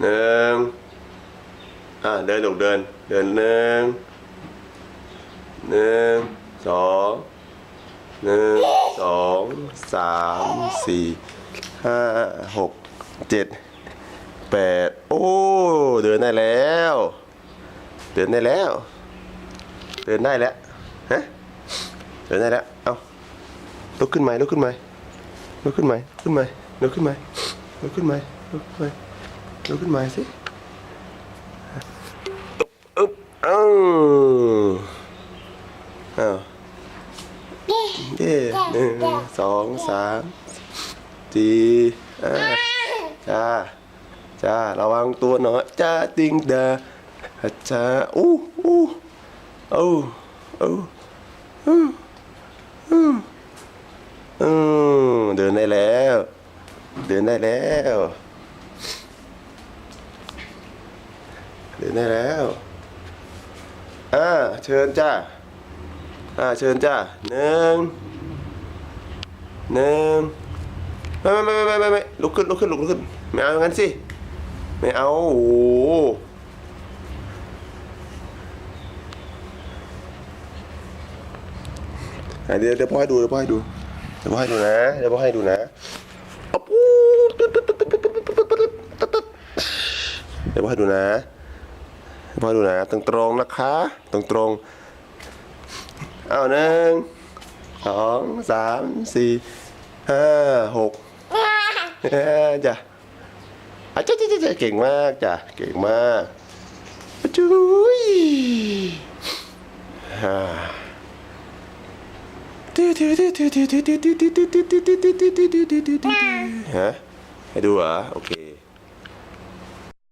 หนึ่งอ่าเดินลูกเดิน เดินหนึ่งหนึ่งสองหนึ่งสองสามสี่ห้าหกเจ็ดแปดโอ้ เดินได้แล้ว เดินได้แล้ว เดินได้แล้วฮะเดินได้แล้ว เอาลุกขึ้นไหมลุกขึ้นไหมลุกขึ้นไหมขึ้นไหมลุกขึ้นไหมลุกขึ้นไหมลุกขึ้นไหม ลุกขึ้นไหมสิอึ๊บเอ้าอ้าวเย่หนึ่งสองสามสี่อ่าจ้าจ้าระวังตัวหน่อยจ้าติงดาจ้าอู้อู้โอ้โอ้อืมอืมอืมเดินได้แล้ว เดินได้แล้ว ตื่นได้แล้วอ่าเชิญจ้าอ่าเชิญจ้าหนึ่งหนึ่งไม่ไม่ไม่ไม่ไม่ไม่ลุกขึ้นลุกขึ้นลุกขึ้นไม่เอาอย่างนั้นสิไม่เอาโอ้หเดี๋ยวเดี๋ยวพ่อให้ดูเดี๋ยวพ่อให้ดูเดี๋ยวพ่อให้ดูนะเดี๋ยวพ่อให้ดูนะเดี๋ยวพ่อให้ดูนะ พ่อดูนะตรงตรงนะคะ ตรงตรงเอาหนึ่งสองสามสี่ห้าหกอ้ยจ้ะอะจ้ะจ้ะจ้ะจ้ะเก่งมากจ้ะเก่งมากจุ้ยฮ่าฮะให้ดูเหรอโอเค